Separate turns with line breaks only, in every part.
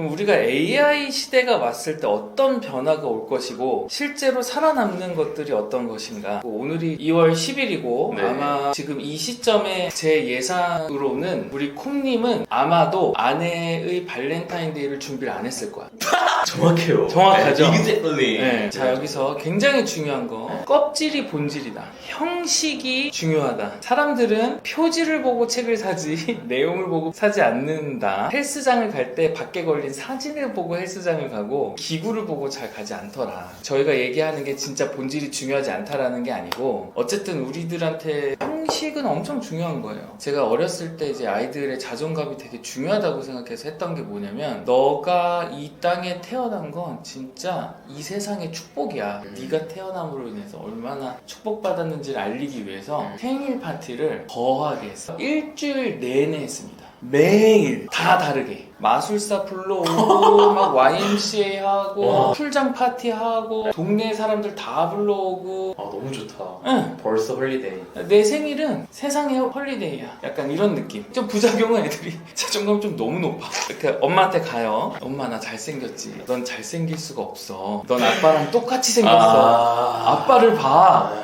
그럼 우리가 AI 시대가 왔을 때 어떤 변화가 올 것이고 실제로 살아남는 것들이 어떤 것인가 뭐 오늘이 2월 10일이고
네.
아마 지금 이 시점에 제 예상으로는 우리 콩님은 아마도 아내의 발렌타인데이를 준비를 안 했을 거야
정확해요.
정확하죠?
네, exactly.
네, 자 여기서 굉장히 중요한 거 껍질이 본질이다 형식이 중요하다 사람들은 표지를 보고 책을 사지 내용을 보고 사지 않는다 헬스장을 갈 때 밖에 걸린 사진을 보고 헬스장을 가고 기구를 보고 잘 가지 않더라. 저희가 얘기하는 게 진짜 본질이 중요하지 않다라는 게 아니고 어쨌든 우리들한테 형식은 엄청 중요한 거예요. 제가 어렸을 때 이제 아이들의 자존감이 되게 중요하다고 생각해서 했던 게 뭐냐면 너가 이 땅에 태어난 건 진짜 이 세상의 축복이야.
음.
네가 태어남으로 인해서 얼마나 축복받았는지를 알리기 위해서 생일 파티를 거하게 했어 일주일 내내 했습니다. 매일. 다 다르게 마술사 불러오고 막 YMCA 하고
와.
풀장 파티 하고 동네 사람들 다 불러오고
아 너무 좋다.
응.
벌써 홀리데이.
내 생일은 세상의 헐리데이야. 약간 이런 느낌. 좀 부작용은 애들이 자존감 좀 너무 높아. 이렇게 엄마한테 가요. 엄마 나 잘생겼지. 넌 잘생길 수가 없어. 넌 아빠랑 똑같이 생겼어.
아.
아빠를 봐.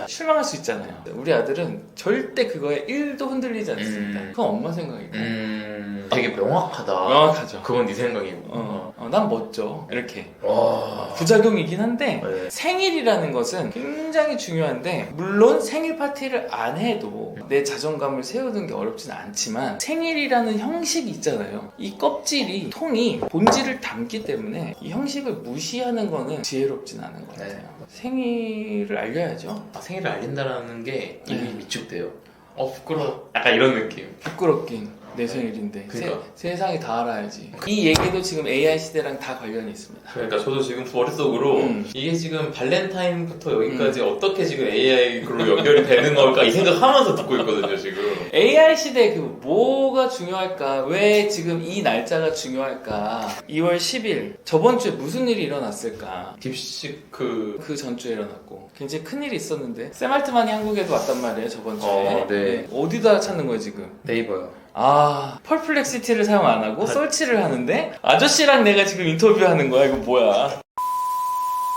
아.
실망할 수 있잖아요. 우리 아들은 절대 그거에 1도 흔들리지 않습니다.
음.
그건 엄마 생각이고.
음. 되게 명확하다.
명확하죠.
그건 네 생각이고.
어, 어, 난 멋져. 이렇게.
와.
부작용이긴 한데
네.
생일이라는 것은 굉장히 중요한데 물론 생일 파티를 안 해도 내 자존감을 세우는 게 어렵진 않지만 생일이라는 형식이 있잖아요 이 껍질이 통이 본질을 담기 때문에 이 형식을 무시하는 거는 지혜롭진 않은 것 같아요
네.
생일을 알려야죠
아, 생일을 알린다라는 게 이미
네.
위축돼요. 어 부끄러워. 약간 이런 느낌.
부끄럽긴 내 생일인데
그러니까.
세, 세상이 다 알아야지 이 얘기도 지금 AI 시대랑 다 관련이 있습니다
그러니까 저도 지금 머릿속으로
음.
이게 지금 발렌타인부터 여기까지 어떻게 지금 AI로 연결이 되는 걸까 이 생각하면서 듣고 있거든요 지금.
AI 시대에 그 뭐가 중요할까? 왜 지금 이 날짜가 중요할까? 2월 10일 저번 주에 무슨 일이 일어났을까?
딥시크
그 전주에 일어났고 굉장히 큰 일이 있었는데 샘 알트만이 한국에도 왔단 말이에요 저번 주에
어, 네.
어디다 찾는 거예요 지금?
네이버요.
아 펄플렉시티를 사용 안 하고
아.
설치를 하는데 아저씨랑 내가 지금 인터뷰하는 거야 이거 뭐야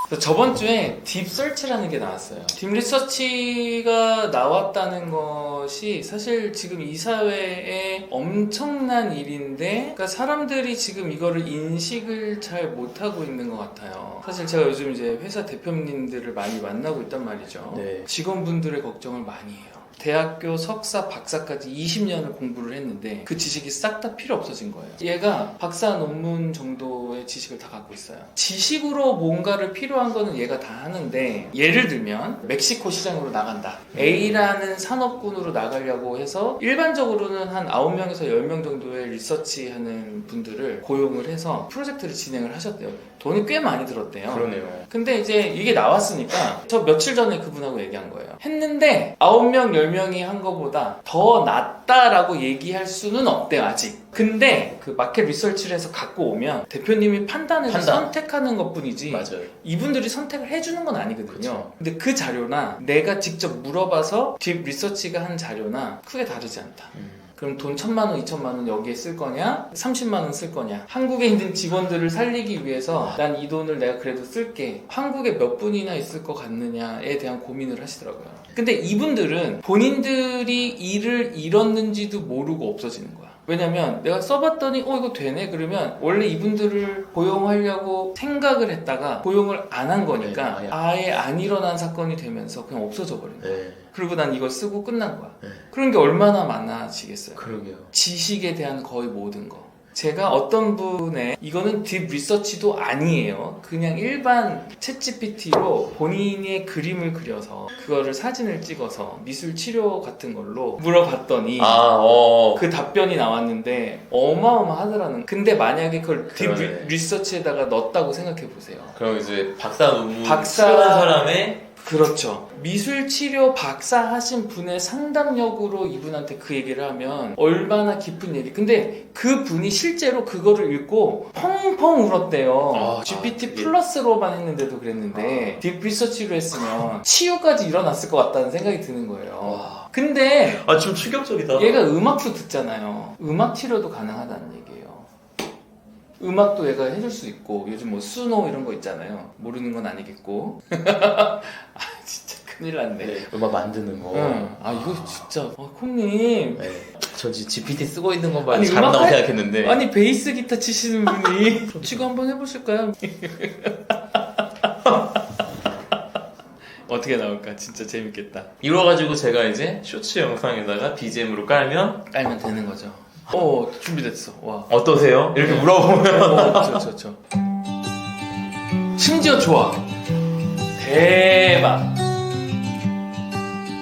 그래서 저번 주에 딥 설치라는 게 나왔어요. 딥 리서치가 나왔다는 것이 사실 지금 이 사회에 엄청난 일인데, 그러니까 사람들이 지금 이거를 인식을 잘 못하고 있는 것 같아요. 사실 제가 요즘 이제 회사 대표님들을 많이 만나고 있단 말이죠.
네.
직원분들의 걱정을 많이 해요. 대학교 석사, 박사까지 20년을 공부를 했는데 그 지식이 싹 다 필요 없어진 거예요. 얘가 박사 논문 정도의 지식을 다 갖고 있어요. 지식으로 뭔가를 필요한 거는 얘가 다 하는데 예를 들면 멕시코 시장으로 나간다. A라는 산업군으로 나가려고 해서 일반적으로는 한 9명에서 10명 정도의 리서치하는 분들을 고용을 해서 프로젝트를 진행을 하셨대요. 돈이 꽤 많이 들었대요.
그러네요.
근데 이제 이게 나왔으니까 저 며칠 전에 그분하고 얘기한 거예요. 했는데 9명, 10명 이 한 거보다 더 낫다라고 얘기할 수는 없대요, 아직. 근데 그 마켓 리서치를 해서 갖고 오면 대표님이 판단해서
판단.
선택하는 것 뿐이지
맞아요.
이분들이 선택을 해주는 건 아니거든요.
그쵸.
근데 그 자료나 내가 직접 물어봐서 딥 리서치가 한 자료나 크게 다르지 않다.
음.
그럼 돈 천만 원, 이천만 원 여기에 쓸 거냐? 30만 원 쓸 거냐? 한국에 있는 직원들을 살리기 위해서 난 이 돈을 내가 그래도 쓸게. 한국에 몇 분이나 있을 것 같느냐에 대한 고민을 하시더라고요. 근데 이분들은 본인들이 일을 잃었는지도 모르고 없어지는 거야. 왜냐면 내가 써봤더니 어 이거 되네 그러면 원래 이분들을 고용하려고 생각을 했다가 고용을 안 한 거니까
네, 아예.
안 일어난 사건이 되면서 그냥 없어져 버린 거야.
네.
그리고 난 이걸 쓰고 끝난 거야.
네.
그런 게 얼마나 많아지겠어요.
그러게요.
지식에 대한 거의 모든 거. 제가 어떤 분의 이거는 딥 리서치도 아니에요. 그냥 일반 챗 GPT로 본인의 그림을 그려서 그거를 사진을 찍어서 미술 치료 같은 걸로 물어봤더니
아, 어.
그 답변이 나왔는데 어마어마하더라는. 근데 만약에 그걸 딥
그러네.
리- 리서치에다가 넣었다고 생각해 보세요.
그럼 이제 박사 논문
박사-
수료한 사람의
그렇죠. 미술 치료 박사 하신 분의 상담력으로 이분한테 그 얘기를 하면 얼마나 깊은 얘기. 근데 그 분이 실제로 그거를 읽고 펑펑 울었대요.
아,
GPT
아,
플러스로만 했는데도 그랬는데 딥 리서치로 했으면 치유까지 일어났을 것 같다는 생각이 드는 거예요.
와.
근데
아, 좀 충격적이다.
얘가 음악도 듣잖아요. 음악 치료도 가능하다는 얘기예요. 음악도 얘가 해줄 수 있고 요즘 뭐 수노 이런 거 있잖아요. 모르는 건 아니겠고. 아 진짜 큰일 났네.
네, 음악 만드는 거.
응. 아 이거 진짜 아, 콩님
네. 저 지금 GPT 쓰고 있는 것만
아니,
잘한다고
음악 할-
생각했는데.
아니 베이스 기타 치시는 분이 치고 한번 해보실까요? 어떻게 나올까 진짜 재밌겠다.
이뤄가지고 제가 이제 쇼츠 영상에다가 BGM으로 깔면
깔면 되는 거죠. 어 준비됐어. 와.
어떠세요? 이렇게 물어보면
어, 저, 저, 저. 심지어 좋아. 대박.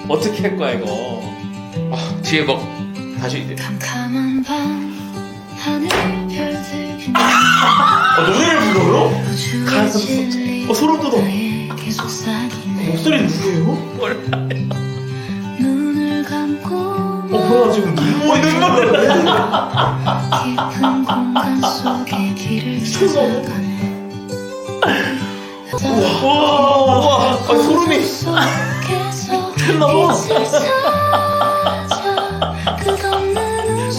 어떻게 할 거야 이거?
뒤에 뭐 다시 이제
캄캄한 밤 하늘 별들 그냥
어, 노래를 불러요? 가슴 어, 소름 돋아.
나에게 속삭이네
목소리 누구예요?
감고
어 뭐야 지금 눈물 눈물
깊은 공간 속에 길을 찾아가네
와, 와, 아, 소름이. 미쳤나봐.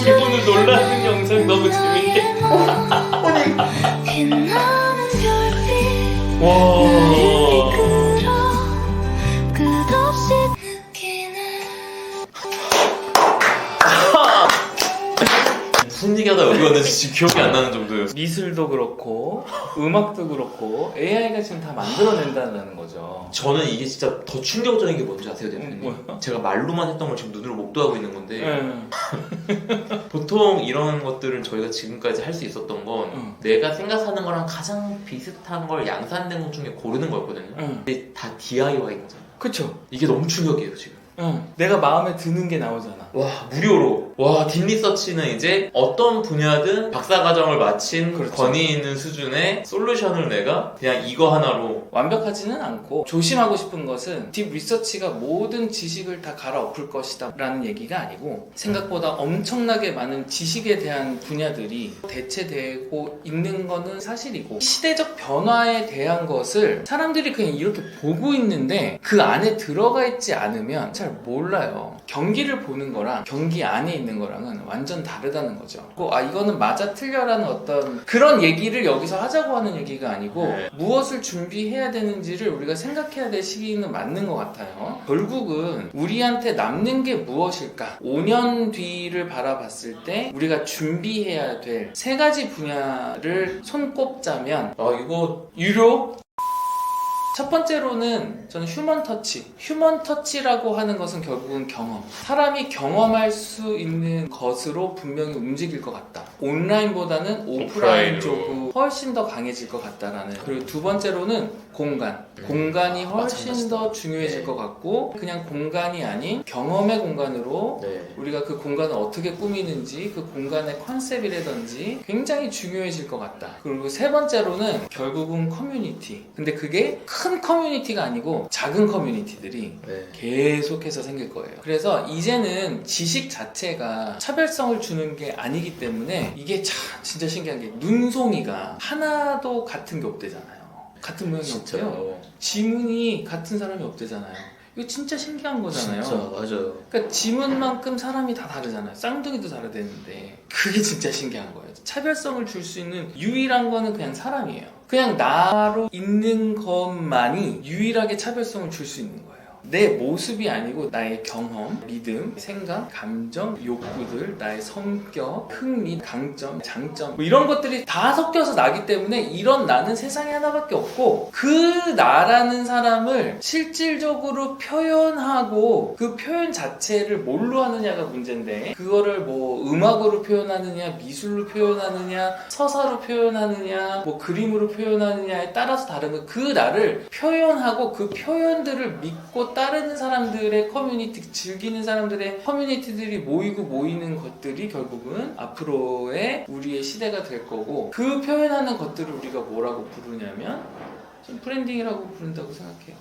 우리 오늘 놀라는 영상 너무 재밌게.
아니
와. 얘기하다 여기 왔는지 지금 기억이 안 나는 정도였어.
미술도 그렇고 음악도 그렇고 AI가 지금 다 만들어낸다는 거죠.
저는 이게 진짜 더 충격적인 게 뭔지 아세요, 대표님?
음, 뭐요?
제가 말로만 했던 걸 지금 눈으로 목도하고 있는 건데
응.
보통 이런 것들은 저희가 지금까지 할 수 있었던 건
응.
내가 생각하는 거랑 가장 비슷한 걸 양산된 것 중에 고르는 거였거든요.
응.
근데 다 DIY 거잖아요.
그쵸.
이게 너무 충격이에요, 지금.
응. 내가 마음에 드는 게 나오잖아.
와 무료로 와 딥리서치는 이제 어떤 분야든 박사과정을 마친
그렇죠.
권위 있는 수준의 솔루션을 내가 그냥 이거 하나로
완벽하지는 않고 조심하고 싶은 것은 딥 리서치가 모든 지식을 다 갈아엎을 것이다 라는 얘기가 아니고 생각보다 엄청나게 많은 지식에 대한 분야들이 대체되고 있는 거는 사실이고 시대적 변화에 대한 것을 사람들이 그냥 이렇게 보고 있는데 그 안에 들어가 있지 않으면 잘 몰라요 경기를 보는 거랑 경기 안에 있는 거랑은 완전 다르다는 거죠 그리고 아 이거는 맞아 틀려라는 어떤 그런 얘기를 여기서 하자고 하는 얘기가 아니고
네.
무엇을 준비해야 되는지를 우리가 생각해야 될 시기는 맞는 것 같아요. 결국은 우리한테 남는 게 무엇일까? 5년 뒤를 바라봤을 때 우리가 준비해야 될 세 가지 분야를 손꼽자면
아 이거
유료 첫 번째로는 저는 휴먼 터치. 휴먼 터치라고 하는 것은 결국은 경험. 사람이 경험할 수 있는 것으로 분명히 움직일 것 같다. 온라인보다는 오프라인
오프라인으로.
쪽이 훨씬 더 강해질 것 같다라는. 그리고 두 번째로는 공간.
음.
공간이
아,
훨씬
마찬가지다.
더 중요해질
네.
것 같고 그냥 공간이 아닌 경험의 공간으로
네.
우리가 그 공간을 어떻게 꾸미는지 그 공간의 컨셉이라든지 굉장히 중요해질 것 같다. 그리고 세 번째로는 결국은 커뮤니티. 근데 그게 큰 커뮤니티가 아니고 작은 커뮤니티들이
네.
계속해서 생길 거예요. 그래서 이제는 지식 자체가 차별성을 주는 게 아니기 때문에 이게 참 진짜 신기한 게 눈송이가 하나도 같은 게 없대잖아요. 같은 모양이 없대요. 지문이 같은 사람이 없대잖아요. 이거 진짜 신기한 거잖아요.
진짜 맞아요.
그러니까 지문만큼 사람이 다 다르잖아요. 쌍둥이도 다르대는데 그게 진짜 신기한 거예요. 차별성을 줄 수 있는 유일한 거는 그냥 사람이에요. 그냥 나로 있는 것만이 유일하게 차별성을 줄 수 있는 거예요. 내 모습이 아니고 나의 경험, 믿음, 생각, 감정, 욕구들, 나의 성격, 흥미, 강점, 장점 뭐 이런 것들이 다 섞여서 나기 때문에 이런 나는 세상에 하나밖에 없고 그 나라는 사람을 실질적으로 표현하고 그 표현 자체를 뭘로 하느냐가 문제인데 그거를 뭐 음악으로 표현하느냐 미술로 표현하느냐 서사로 표현하느냐 뭐 그림으로 표현하느냐에 따라서 다른 거그 나를 표현하고 그 표현들을 믿고 따르는 사람들의 커뮤니티 즐기는 사람들의 커뮤니티들이 모이고 모이는 것들이 결국은 앞으로의 우리의 시대가 될 거고 그 표현하는 것들을 우리가 뭐라고 부르냐면 좀 브랜딩이라고 부른다고 생각해요.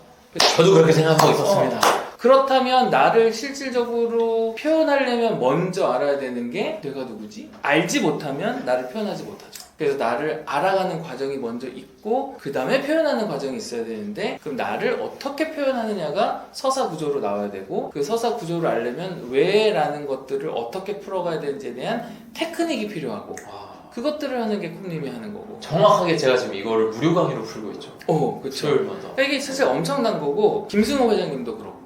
저도 그렇게 생각하고 있었습니다.
그렇다면 나를 실질적으로 표현하려면 먼저 알아야 되는 게 내가 누구지? 알지 못하면 나를 표현하지 못하죠. 그래서 나를 알아가는 과정이 먼저 있고 그 다음에 표현하는 과정이 있어야 되는데 그럼 나를 어떻게 표현하느냐가 서사 구조로 나와야 되고 그 서사 구조를 알려면 왜라는 것들을 어떻게 풀어가야 되는지에 대한 테크닉이 필요하고
와.
그것들을 하는 게 콤님이 하는 거고.
정확하게 제가 지금 이거를 무료 강의로 풀고 있죠.
어, 그쵸.
수요일마다.
이게 사실 엄청난 거고 김승호 회장님도 그렇고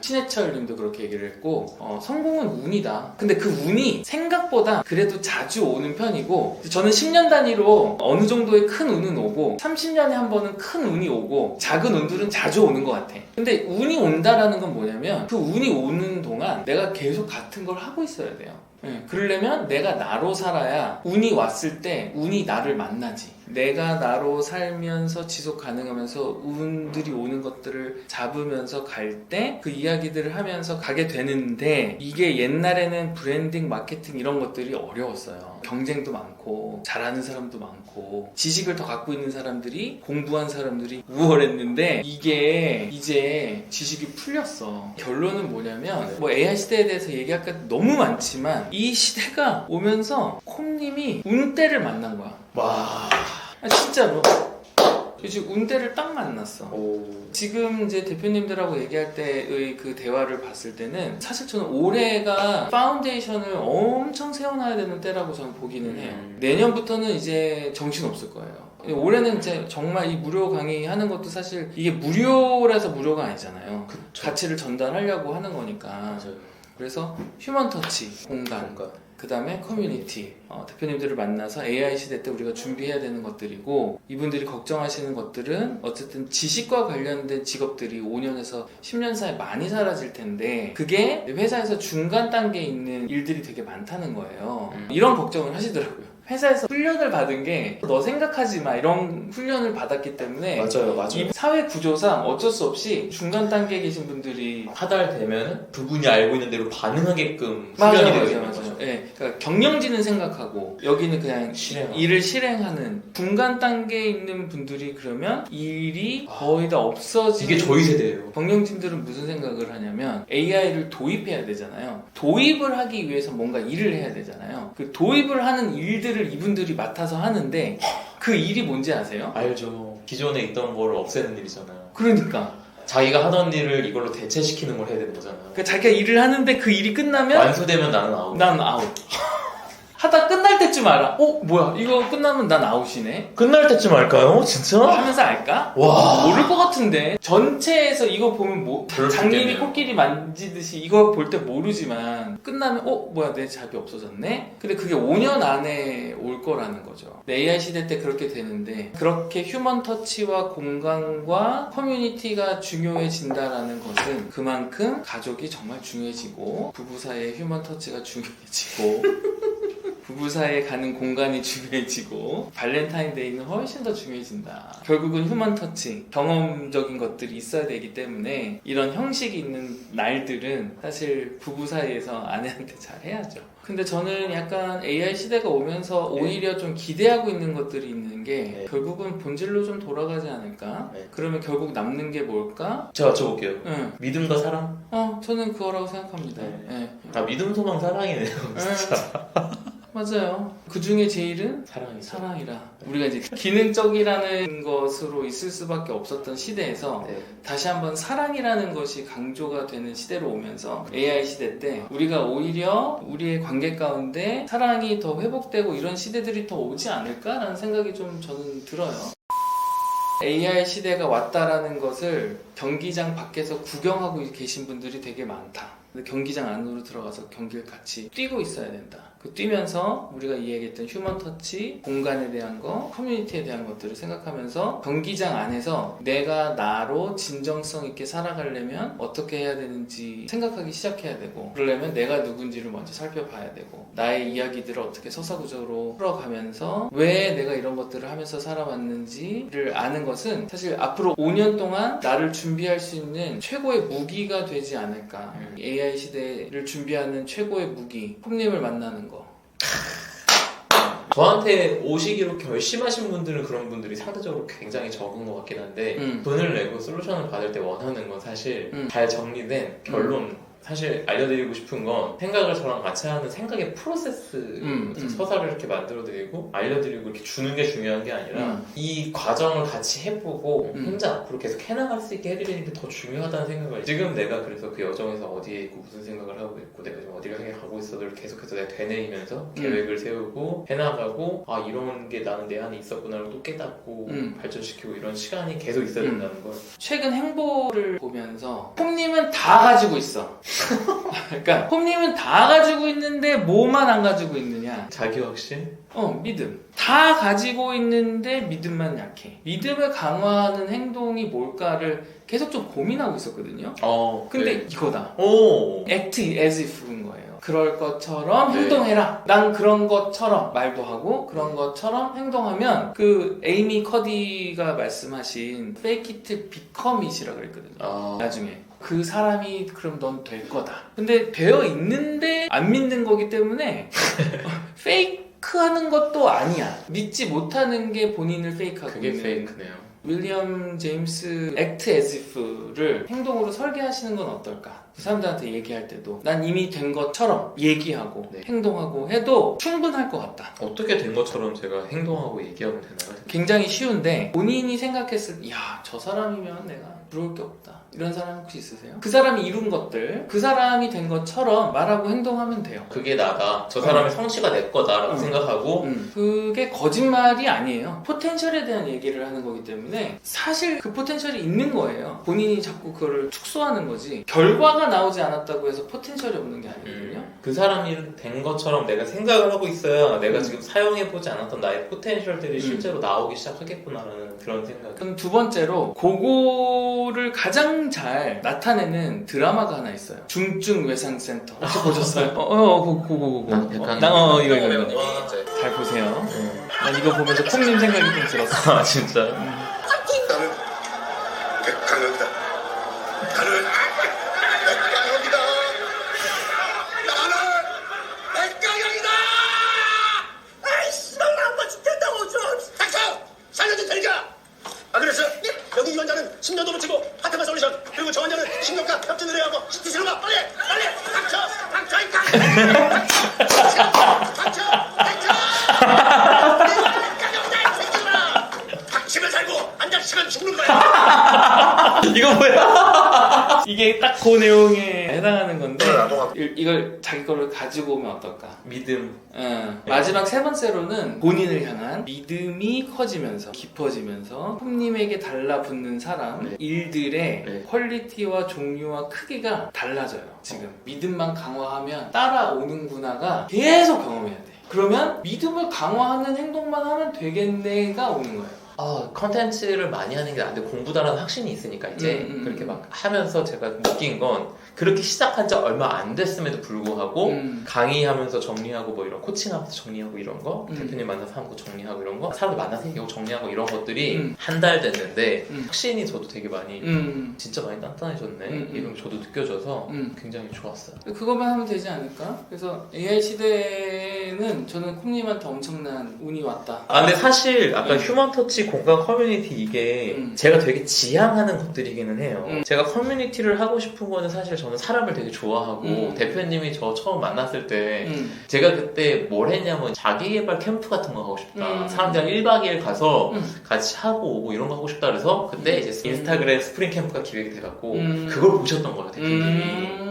신해철 님도 그렇게 얘기를 했고 어, 성공은 운이다. 근데 그 운이 생각보다 그래도 자주 오는 편이고 저는 10년 단위로 어느 정도의 큰 운은 오고 30년에 한 번은 큰 운이 오고 작은 운들은 자주 오는 것 같아. 근데 운이 온다라는 건 뭐냐면 그 운이 오는 동안 내가 계속 같은 걸 하고 있어야 돼요. 예, 그러려면 내가 나로 살아야 운이 왔을 때 운이 나를 만나지. 내가 나로 살면서 지속 가능하면서 운들이 오는 것들을 잡으면서 갈 때 그 이야기들을 하면서 가게 되는데 이게 옛날에는 브랜딩, 마케팅 이런 것들이 어려웠어요. 경쟁도 많고 잘하는 사람도 많고 지식을 더 갖고 있는 사람들이 공부한 사람들이 우월했는데 이게 이제 지식이 풀렸어. 결론은 뭐냐면 뭐 AI 시대에 대해서 얘기할 게 너무 많지만 이 시대가 오면서 콤님이 운때를 만난 거야.
와.
아, 진짜로. 지금 운때를 딱 만났어.
오.
지금 이제 대표님들하고 얘기할 때의 그 대화를 봤을 때는 사실 저는 올해가 파운데이션을 엄청 세워놔야 되는 때라고 저는 보기는 해요.
음.
내년부터는 이제 정신 없을 거예요. 올해는 이제 정말 이 무료 강의 하는 것도 사실 이게 무료라서 무료가 아니잖아요.
그쵸.
가치를 전달하려고 하는 거니까.
맞아요.
그래서 휴먼 터치, 공간,
뭔가.
그 다음에 커뮤니티 어, 대표님들을 만나서 AI 시대 때 우리가 준비해야 되는 것들이고 이분들이 걱정하시는 것들은 어쨌든 지식과 관련된 직업들이 5년에서 10년 사이에 많이 사라질 텐데 그게 회사에서 중간 단계에 있는 일들이 되게 많다는 거예요
음.
이런 걱정을 하시더라고요 회사에서 훈련을 받은 게 너 생각하지 마 이런 훈련을 받았기 때문에
맞아요, 맞아요.
이 사회 구조상 어쩔 수 없이 중간 단계에 계신 분들이
하달 되면 그분이 알고 있는 대로 반응하게끔 훈련이 되는
맞아요.
거죠.
예, 그러니까 경영진은 생각하고 여기는 그냥
실행.
일을 실행하는 중간 단계에 있는 분들이 그러면 일이
아.
거의 다 없어지는.
이게 저희 세대예요.
경영진들은 무슨 생각을 하냐면 AI를 도입해야 되잖아요. 도입을 하기 위해서 뭔가 일을 해야 되잖아요. 그 도입을 하는 일들을 이분들이 맡아서 하는데 그 일이 뭔지 아세요?
알죠. 기존에 있던 거를 없애는 일이잖아요.
그러니까
자기가 하던 일을 이걸로 대체시키는 걸 해야 되는 거잖아요.
그 자기가 일을 하는데 그 일이 끝나면
완수되면 나는 아웃.
난 아웃. 하다 끝날 때쯤 알아. 어 뭐야 이거 끝나면 난 아웃이네.
끝날 때쯤 할까요? 진짜?
하면서 알까?
와.
모를 것 같은데 전체에서 이거 보면 뭐 장님이. 코끼리 만지듯이 이거 볼 때 모르지만 끝나면 어 뭐야 내 잡이 없어졌네 근데 그게 5년 안에 올 거라는 거죠 AI 시대 때 그렇게 되는데 그렇게 휴먼 터치와 공간과 커뮤니티가 중요해진다라는 것은 그만큼 가족이 정말 중요해지고 부부 사이의 휴먼 터치가 중요해지고 부부 사이에 가는 공간이 중요해지고 발렌타인데이는 훨씬 더 중요해진다. 결국은 휴먼 터치, 경험적인 것들이 있어야 되기 때문에 이런 형식이 있는 날들은 사실 부부 사이에서 아내한테 잘 해야죠. 근데 저는 약간 AI 시대가 오면서 오히려 좀 기대하고 있는 것들이 있는 게
네.
결국은 본질로 좀 돌아가지 않을까?
네.
그러면 결국 남는 게 뭘까?
제가 맞춰볼게요.
응.
믿음과 사랑?
어, 저는 그거라고 생각합니다.
네.
예.
아, 믿음, 소망, 사랑이네요. 진짜.
맞아요. 그 중에 제일은
사랑이
사랑이라 우리가 이제 기능적이라는 것으로 있을 수밖에 없었던 시대에서
네.
다시 한번 사랑이라는 것이 강조가 되는 시대로 오면서 AI 시대 때 우리가 오히려 우리의 관계 가운데 사랑이 더 회복되고 이런 시대들이 더 오지 않을까라는 생각이 좀 저는 들어요. AI 시대가 왔다라는 것을 경기장 밖에서 구경하고 계신 분들이 되게 많다. 경기장 안으로 들어가서 경기를 같이 뛰고 있어야 된다. 그 뛰면서 우리가 이야기했던 휴먼 터치, 공간에 대한 거, 커뮤니티에 대한 것들을 생각하면서 경기장 안에서 내가 나로 진정성 있게 살아가려면 어떻게 해야 되는지 생각하기 시작해야 되고 그러려면 내가 누군지를 먼저 살펴봐야 되고 나의 이야기들을 어떻게 서사구조로 풀어가면서 왜 내가 이런 것들을 하면서 살아왔는지를 아는 것은 사실 앞으로 5년 동안 나를 준비할 수 있는 최고의 무기가 되지 않을까
음.
AI 시대를 준비하는 최고의 무기 폼님을 만나는 거
저한테 오시기로 결심하신 분들은 그런 분들이 상대적으로 굉장히 적은 것 같긴 한데
음.
돈을 내고 솔루션을 받을 때 원하는 건 사실
음.
잘 정리된 결론 사실 알려드리고 싶은 건 생각을 저랑 같이 하는 생각의 프로세스
음, 음.
서사를 이렇게 만들어드리고 알려드리고 이렇게 주는 게 중요한 게 아니라
음.
이 과정을 같이 해보고
음.
혼자 앞으로 계속 해나갈 수 있게 해드리는 게 더 중요하다는 생각을 지금 내가 그래서 그 여정에서 어디에 있고 무슨 생각을 하고 있고 내가 지금 어디를 생각하고 있어를 계속해서 내가 되뇌이면서
음.
계획을 세우고 해나가고 아 이런 게 나는 내 안에 있었구나를 또 깨닫고
음.
발전시키고 이런 시간이 계속 있어야
음.
된다는 걸
최근 행보를 보면서 폼님은 다 가지고 있어. 그러니까 폼님은 다 가지고 있는데 뭐만 안 가지고 있느냐?
자기 확신?
어, 믿음. 다 가지고 있는데 믿음만 약해. 믿음을 강화하는 행동이 뭘까를 계속 좀 고민하고 있었거든요.
어
근데
네.
이거다.
오
act as if인 거예요. 그럴 것처럼
네.
행동해라. 난 그런 것처럼 말도 하고 그런 것처럼 행동하면 그 에이미 커디가 말씀하신 fake it become it이라 그랬거든요.
아,
나중에 그 사람이 그럼 넌 될 거다. 근데 되어 있는데 안 믿는 거기 때문에 페이크 하는 것도 아니야. 믿지 못하는 게 본인을 페이크하고
그게
있는
페이크네요.
윌리엄 제임스 액트 as if를 행동으로 설계하시는 건 어떨까? 그 사람들한테 얘기할 때도 난 이미 된 것처럼 얘기하고
네.
행동하고 해도 충분할 것 같다.
어떻게 된 것처럼 제가 행동하고 얘기하면 되나요?
굉장히 쉬운데 본인이 생각했을 때, 야, 저 사람이면 내가 부러울 게 없다. 이런 사람 혹시 있으세요? 그 사람이 이룬 것들, 그 사람이 된 것처럼 말하고 행동하면 돼요.
그게 나다. 저 사람의 성취가 내 거다라고
음.
생각하고
음, 그게 거짓말이 아니에요. 포텐셜에 대한 얘기를 하는 거기 때문에 사실 그 포텐셜이 있는 거예요. 본인이 자꾸 그거를 축소하는 거지. 결과가 나오지 않았다고 해서 포텐셜이 없는 게 아니거든요.
음, 그 사람이 된 것처럼 내가 생각을 하고 있어야 내가
음.
지금 사용해보지 않았던 나의 포텐셜들이
음.
실제로 나오기 시작하겠구나라는 그런 생각.
그럼 두 번째로 그거를 가장 잘 나타내는 드라마가 하나 있어요. 중증 외상센터. 혹시 보셨어요? 어, 어, 그거, 그거, 그거.
난
나, 어, 이거, 이거, 이거.
와.
잘 보세요.
음.
난 이거 보면서 콩님 생각이 좀 들었어.
아 진짜.
나는 백강혁이다. 나는 백강혁이다. 나는 백강혁이다. 아이씨, 나 한번 죽겠다고 좀. 닥쳐! 살려준 테니까. 아 그래서 여기 이 환자는 10년도 못 치고 하트마 솔루션 그리고 저 환자는 신경과 협진을 해야 하고 시티스로 가 빨리 빨리! 닥쳐! 닥쳐 이 닥쳐 닥쳐 닥쳐! 닥치면 살고 안 닥치면 죽는 거야.
이거 뭐야? 이게 딱 그 내용에 해당하는 건데
네, 나도
이- 이걸 자기 거를 가지고 오면 어떨까?
믿음.
어, 마지막 세 번째로는 본인을 향한 믿음이 커지면서 깊어지면서 홈님에게 달라붙는 사람
네.
일들의
네.
퀄리티와 종류와 크기가 달라져요 지금 믿음만 강화하면 따라오는구나가 계속 경험해야 돼 그러면 믿음을 강화하는 행동만 하면 되겠네가 오는 거예요
아 컨텐츠를 많이 하는 게 나한테 공부다라는 확신이 있으니까 이제
음, 음,
그렇게
음.
막 하면서 제가 느낀 건 그렇게 시작한 지 얼마 안 됐음에도 불구하고
음.
강의하면서 정리하고 뭐 이런 코칭하면서 정리하고 이런 거
음.
대표님 만나서 거 정리하고 이런 거 사람들 만나서 얘기하고 정리하고 이런 것들이
음.
한달 됐는데
음.
확신이 저도 되게 많이
음.
진짜 많이 단단해졌네
음, 음.
이런 게 저도 느껴져서
음.
굉장히 좋았어요
그것만 하면 되지 않을까? 그래서 AI 시대는 저는 콩님한테 엄청난 운이 왔다.
아 근데 사실 아까
음.
휴먼 터치 공간 커뮤니티 이게
음.
제가 되게 지향하는 것들이기는 해요.
음.
제가 커뮤니티를 하고 싶은 거는 사실 저는 사람을 되게 좋아하고
음.
대표님이 저 처음 만났을 때
음.
제가 그때 뭘 했냐면 자기개발 캠프 같은 거 하고 싶다.
음.
사람들이랑 1박 2일 가서
음.
같이 하고 오고 이런 거 하고 싶다 그래서 그때
음.
이제 인스타그램 스프링 캠프가 기획이 돼갖고
음.
그걸 보셨던 거예요 대표님이.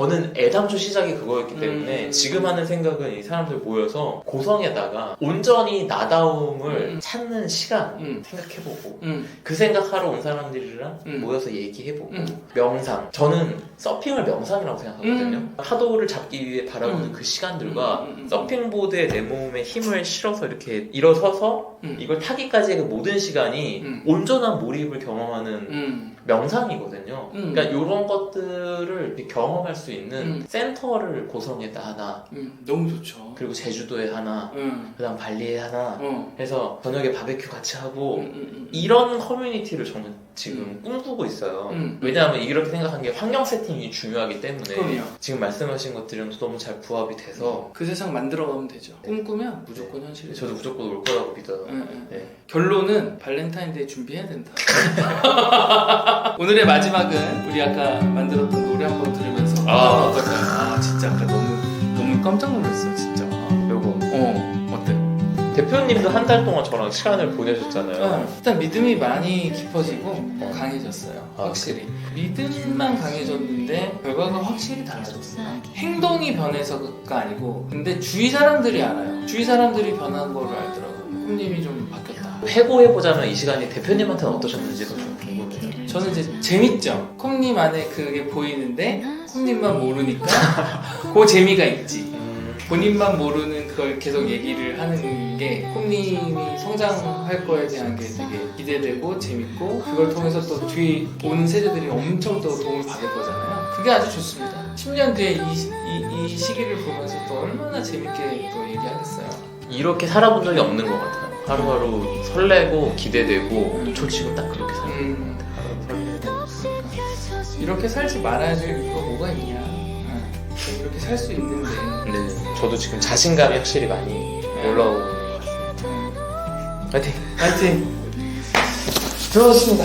음.
저는 애당초 시작이 그거였기 때문에
음.
지금 하는 생각은 이 사람들 모여서 고성에다가 온전히 나다움을
음.
찾는 시간
음.
생각해보고
음.
그 생각하러 온 사람들이랑
음.
모여서 얘기해보고
음.
명상 저는 서핑을 명상이라고 생각하거든요
음.
파도를 잡기 위해 바라보는
음.
그 시간들과
음, 음, 음.
서핑보드에 내 몸에 힘을 실어서 이렇게 일어서서
음.
이걸 타기까지의 그 모든 시간이
음.
온전한 몰입을 경험하는
음.
명상이거든요.
음.
그러니까 이런 것들을 경험할 수 있는
음.
센터를 고성에다 하나,
음. 너무 좋죠.
그리고 제주도에 하나,
음.
그다음 발리에 하나
어.
해서 저녁에 바베큐 같이 하고
음, 음, 음.
이런 커뮤니티를 저는 지금 꿈꾸고 있어요.
음.
왜냐하면 이렇게 생각한 게 환경 세팅이 중요하기 때문에
그럼요.
지금 말씀하신 것들이랑 너무 잘 부합이 돼서
그 세상 만들어가면 되죠. 꿈꾸면 무조건 현실이
저도 무조건 올 거라고 믿어요.
예, 예.
네.
결론은 발렌타인데이 준비해야 된다. 오늘의 마지막은 우리 아까 만들었던 노래 한 번 들으면서
아,
어떠세요? 아 진짜 아까 너무 너무 깜짝 놀랐어요 진짜.
요거
어 어때요?
대표님도 한 달 동안 저랑 시간을 보내셨잖아요.
어, 일단 믿음이 많이 깊어지고 강해졌어요.
아,
확실히 믿음만 강해졌는데 결과가 확실히 달라졌어요. 행동이 변해서가 아니고 근데 주위 사람들이 알아요. 주위 사람들이 변한 거를 알더라고요. 꿈님이 좀 바뀌었다.
해고해보자면 이 시간이 대표님한테는 어떠셨는지도 좀 궁금해요.
저는 이제 재밌죠. 콤님 안에 그게 보이는데 콤님만 모르니까 그 재미가 있지. 본인만 모르는 그걸 계속 얘기를 하는 게 콤님이 성장할 거에 대한 게 되게 기대되고 재밌고 그걸 통해서 또 뒤에 오는 세대들이 엄청 또 도움을 받을 거잖아요. 그게 아주 좋습니다. 10년 뒤에 이, 이, 이 시기를 보면서 또 얼마나 재밌게 또 얘기하겠어요.
이렇게 살아본 적이 없는 것 같아요. 하루하루 설레고 기대되고 저 지금 딱 그렇게 살고
음,
하루하루 설레고
이렇게 살지 말아야 될 이유가 뭐가 있냐. 응. 이렇게 살 수 있는데.
네, 저도 지금 자신감이 확실히 많이 올라오는 것 같습니다.
음.
파이팅!
파이팅! 좋습니다.